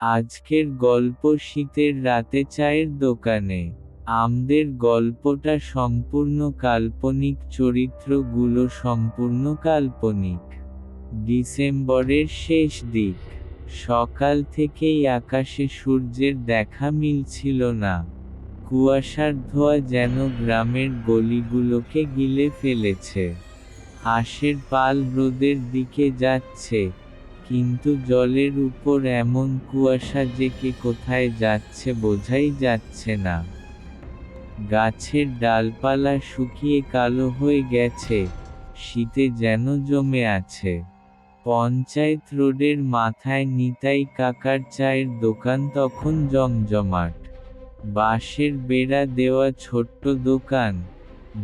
আজকের গল্প শীতের রাতে চায়ের দোকানে। আমদের গল্পটা সম্পূর্ণ কাল্পনিক চরিত্রগুলো সম্পূর্ণ কাল্পনিক। ডিসেম্বরের শেষ দিক। সকাল থেকেই আকাশে সূর্যের দেখা মিলছিল না। কুয়াশার ধোয়া যেন গ্রামের গলিগুলোকে গিলে ফেলেছে। হাঁসের পাল রোদের দিকে যাচ্ছে। কিন্তু জলের উপর এমন কুয়াশা যে কে কোথায় যাচ্ছে বোঝাই যাচ্ছে না। গাছের ডালপালা শুকিয়ে কালো হয়ে গেছে, শীতে যেন জমে আছে। পঞ্চায়েত রোডের মাথায় নিতাই কাকার চায়ের দোকান তখন জমজমাট। বাঁশের বেড়া দেওয়া ছোট্ট দোকান,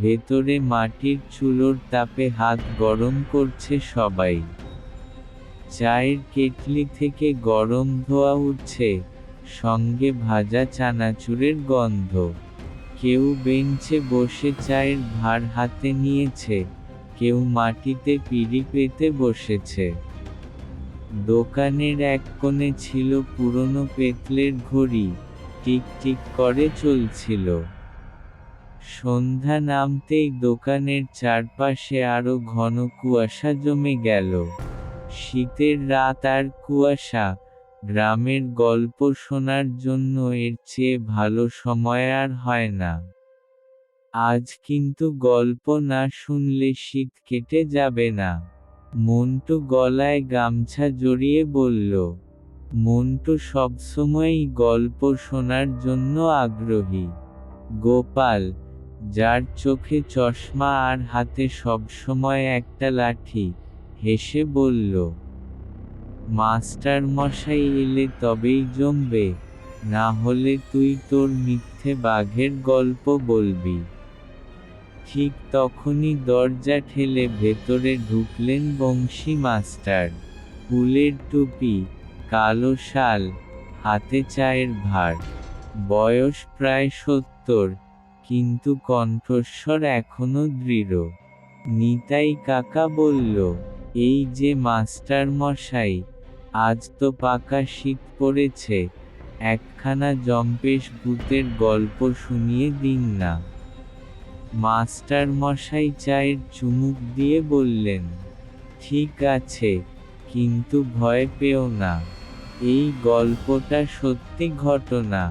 ভেতরে মাটির চুলোর তাপে হাত গরম করছে সবাই। চায়ের কেটলি থেকে গরম ধোয়া উঠছে, সঙ্গে ভাজা চানাচুরের গন্ধ। কেউ বেঞ্চে বসে চায়ের ভার হাতে নিয়েছে, কেউ মাটিতে পিড়ি পেতে বসেছে। দোকানের এক কোণে ছিল পুরনো পেতলের ঘড়ি, টিক টিক করে চলছিল। সন্ধ্যা নামতেই দোকানের চারপাশে আরও ঘন কুয়াশা জমে গেল। শীতের রাত আর কুয়াশা, গ্রামের গল্প শোনার জন্য এর চেয়ে ভালো সময় আর হয় না। আজ কিন্তু গল্প না শুনলে শীত কেটে যাবে না। মন্টু গলায় গামছা জড়িয়ে বলল, মন্টু সবসময়ই গল্প শোনার জন্য আগ্রহী। গোপাল, যার চোখে চশমা আর হাতে সবসময় একটা লাঠি হেসে বলল মাস্টার মশাই এলে তবেই জমবে, না হলে তুই তোর মিথ্যে বাঘের গল্প বলবি। ঠিক তখনই দরজা ঠেলে ভেতরে ঢুকলেন বংশী মাস্টার। ফুলের টুপি, কালো শাল, হাতে চায়ের ভার। বয়স প্রায় সত্তর, কিন্তু কণ্ঠস্বর এখনও দৃঢ়। নিতাই কাকা বলল এই যে মাস্টার মশাই আজ তো পাকা শীত পড়েছে, একখানা জম্পেশ ভূতের গল্প শুনিয়ে দিন না। মাস্টার মশাই চায়ের চুমুক দিয়ে বললেন, ঠিক আছে, কিন্তু ভয় পেও না। এই গল্পটা সত্যি ঘটনা।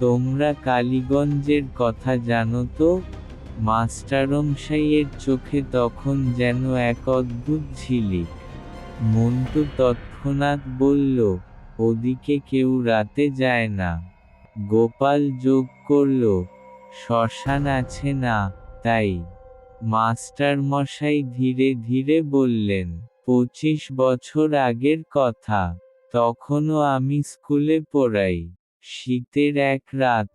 তোমরা কালীগঞ্জের কথা জানো তো? মাস্টারমশাইয়ের চোখে তখন যেন এক অদ্ভুত ঝিলিক। মন্টু তৎক্ষণাৎ বলল, ওদিকে কেউ রাতে যায় না। গোপাল যোগ করল, শ্মশান আছে না, তাই। মাস্টার মশাই ধীরে ধীরে বললেন, পঁচিশ বছর আগের কথা, তখনও আমি স্কুলে পড়াই। শীতের এক রাত,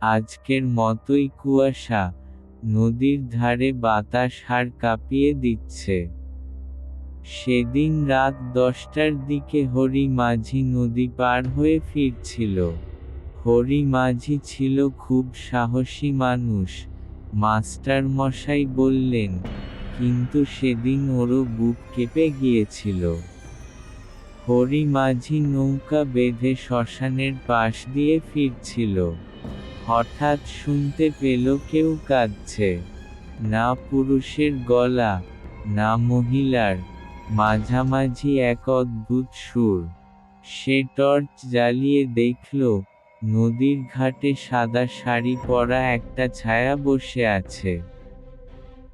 আজকের মতোই কুয়াশা। নদীর ধারে বাতাস হাড় কাঁপিয়ে দিচ্ছে। সেদিন রাত দশটার দিকে হরি মাঝি নদী পার হয়ে ফিরছিল। হরি মাঝি ছিল খুব সাহসী মানুষ। মাস্টার মশাই বললেন, কিন্তু সেদিন ওরও বুক কেঁপে গিয়েছিল। হরি মাঝি নৌকা বেঁধে শ্মশানের পাশ দিয়ে ফিরছিল। হঠাৎ শুনতে পেল কেউ কাঁদছে। না পুরুষের গলা, না মহিলার। মাঝামাঝি এক অদ্ভুত সুর। সে টর্চ জ্বালিয়ে দেখল, নদীর ঘাটে সাদা শাড়ি পরা একটা ছায়া বসে আছে।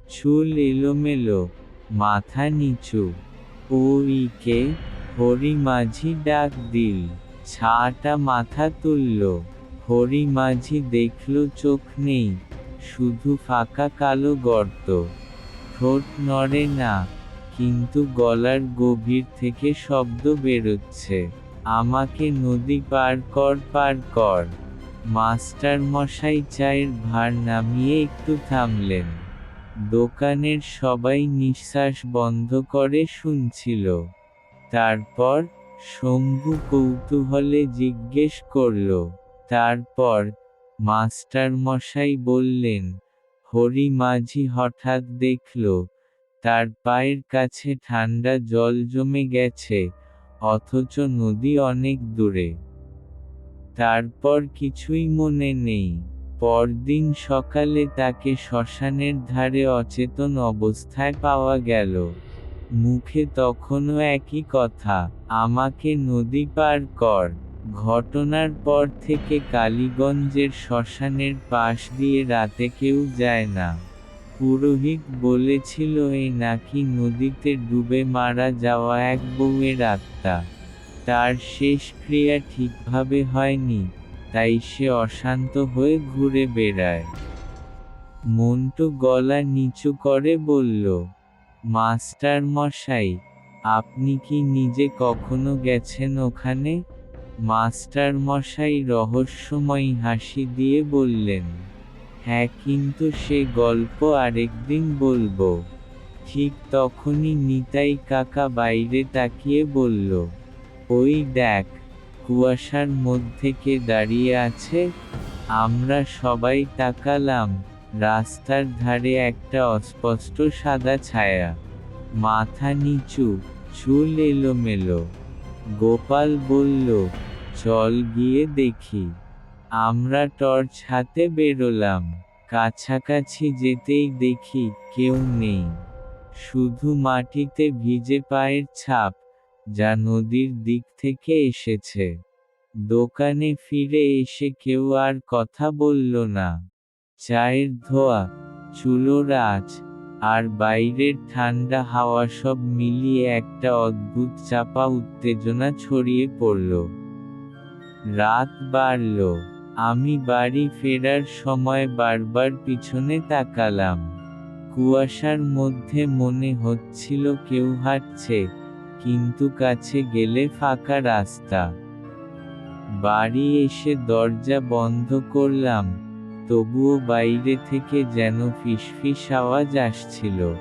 চুল এলোমেলো, মাথা নিচু। ও ইকে হরি মাঝি ডাক দিল, ছাটা মাথা তুলল। হরি মাঝি দেখল চোখ নেই, শুধু ফাঁকা কালো গর্ত। ঠোঁট নড়ে না, কিন্তু গলার গভীর থেকে শব্দ বেরোচ্ছে। আমাকে নদী পার কর পার কর। মাস্টার মশাই চায়ের ভার নামিয়ে একটু থামলেন। দোকানের সবাই নিঃশ্বাস বন্ধ করে শুনছিল। তারপর শম্ভু কৌতূহলে জিজ্ঞেস করল তারপর মাস্টার মশাই বললেন, হরি মাঝি হঠাৎ দেখল, তার পায়ের কাছে ঠান্ডা জল জমে গেছে, অথচ নদী অনেক দূরে। তারপর কিছুই মনে নেই। পরদিন সকালে তাকে শ্মশানের ধারে অচেতন অবস্থায় পাওয়া গেল। মুখে তখনও একই কথা, আমাকে নদী পার কর। ঘটনার পর থেকে কালীগঞ্জের শ্মশানের পাশ দিয়ে রাতে কেউ যায় না। পুরোহিত বলেছিল এই নাকি নদীতে ডুবে মারা যাওয়া এক বউয়ের আত্মা। তার শেষ ক্রিয়া ঠিকভাবে হয়নি, তাই সে অশান্ত হয়ে ঘুরে বেড়ায়। মন্টু গলা নিচু করে বলল মাস্টার মশাই আপনি কি নিজে কখনো গেছেন ওখানে? মাস্টার মশাই রহস্যময়ী হাসি দিয়ে বললেন হ্যাঁ কিন্তু সে গল্প আরেকদিন বলব। ঠিক তখনই নিতাই কাকা বাইরে তাকিয়ে বলল, ওই দেখ, কুয়াশার মধ্যে কে দাঁড়িয়ে আছে? আমরা সবাই তাকালাম, রাস্তার ধারে একটা অস্পষ্ট সাদা ছায়া। মাথা নিচু, চুল এলোমেলো। গোপাল বলল চল গিয়ে দেখি। আমরা টর্চ হাতে বেরোলাম। কাছাকাছি যেতেই দেখি কেউ নেই। শুধু মাটিতে ভিজে পায়ের ছাপ যা নদীর দিক থেকে এসেছে। দোকানে ফিরে এসে কেউ আর কথা বলল না। চায়ের ধোয়া, চুলোর আঁচ আর বাইরের ঠান্ডা হাওয়া সব মিলিয়ে একটা অদ্ভুত চাপা উত্তেজনা ছড়িয়ে পড়ল। রাত বাড়ল। আমি বাড়ি ফেরার সময় বারবার পিছনে তাকালাম। কুয়াশার মধ্যে মনে হচ্ছিল কেউ হাঁটছে, কিন্তু কাছে গেলে ফাঁকা রাস্তা। বাড়ি এসে দরজা বন্ধ করলাম, তবুও বাইরে থেকে যেন ফিসফিস আওয়াজ আসছিল।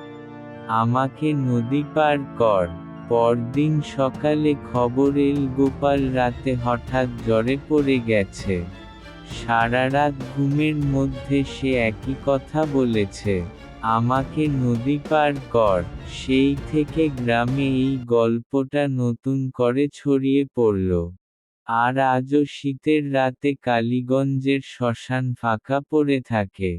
আমাকে নদী পার কর। পরদিন সকালে খবর এল গোপাল রাতে হঠাৎ জ্বরে পড়ে গেছে। সারা রাত ঘুমের মধ্যে সে একই কথা বলেছে, আমাকে নদী পার কর। সেই থেকে গ্রামে এই গল্পটা নতুন করে ছড়িয়ে পড়ল। আর আজও শীতের রাতে কালীগঞ্জের শ্মশান ফাঁকা পড়ে থাকে।